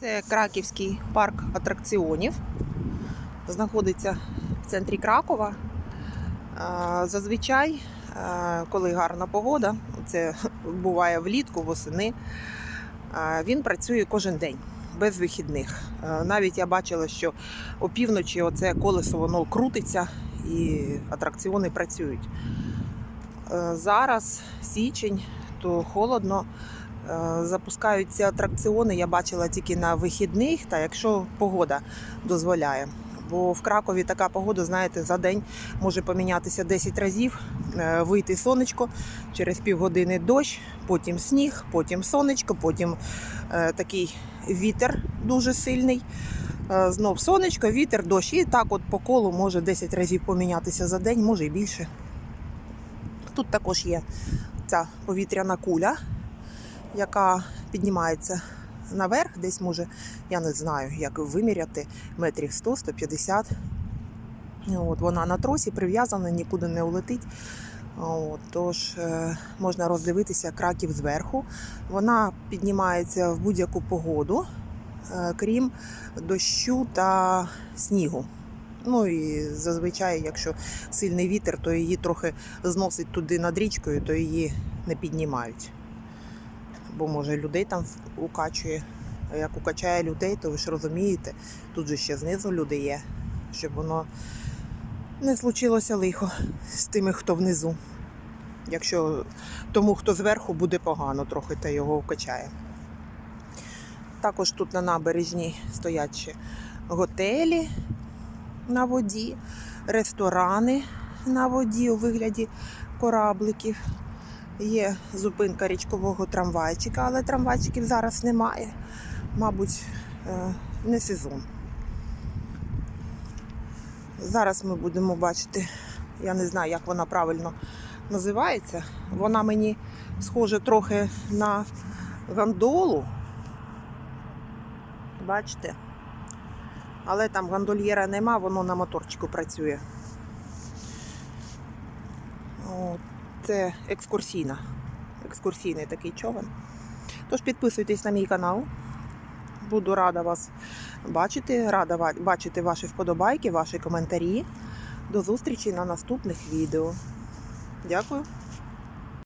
Це Краківський парк атракціонів. Знаходиться в центрі Кракова. Зазвичай, коли гарна погода, це буває влітку, восени, він працює кожен день. Без вихідних. Навіть я бачила, що опівночі оце колесо воно крутиться і атракціони працюють. Зараз січень, то холодно. Е, Запускаються атракціони, я бачила тільки на вихідних, та якщо погода дозволяє. Бо в Кракові така погода, знаєте, за день може помінятися 10 разів, Е, вийти сонечко, через півгодини дощ, потім сніг, потім сонечко, потім е, такий вітер дуже сильний. Знов сонечко, вітер, дощ. І так от по колу може 10 разів помінятися за день, може і більше. Тут також є ця повітряна куля, яка піднімається наверх, десь може, я не знаю, як виміряти, метрів 100-150. От, вона на тросі прив'язана, нікуди не улетить. От, тож е, можна роздивитися краків зверху. Вона піднімається в будь-яку погоду, е, крім дощу та снігу. Ну і зазвичай, якщо сильний вітер, то її трохи зносить туди над річкою, то її не піднімають. Бо може людей там укачує. А як укачає людей, то ви ж розумієте, тут же ще знизу люди є, щоб воно не случилося лихо з тими, хто внизу. Якщо тому, хто зверху, буде погано трохи, та його вкачає. Також тут на набережні стоять ще готелі на воді, ресторани на воді у вигляді корабликів. Є зупинка річкового трамвайчика, але трамвайчиків зараз немає. Мабуть, е, не сезон. Зараз ми будемо бачити, я не знаю, як вона правильно називається. Вона мені схожа трохи на гондолу. Бачите? Але там гондольєра нема, воно на моторчику працює. О, Це екскурсійна. Екскурсійний такий човен. Тож підписуйтесь на мій канал. Буду рада вас бачити, рада бачити ваші вподобайки, ваші коментарі. До зустрічі на наступних відео. Дякую.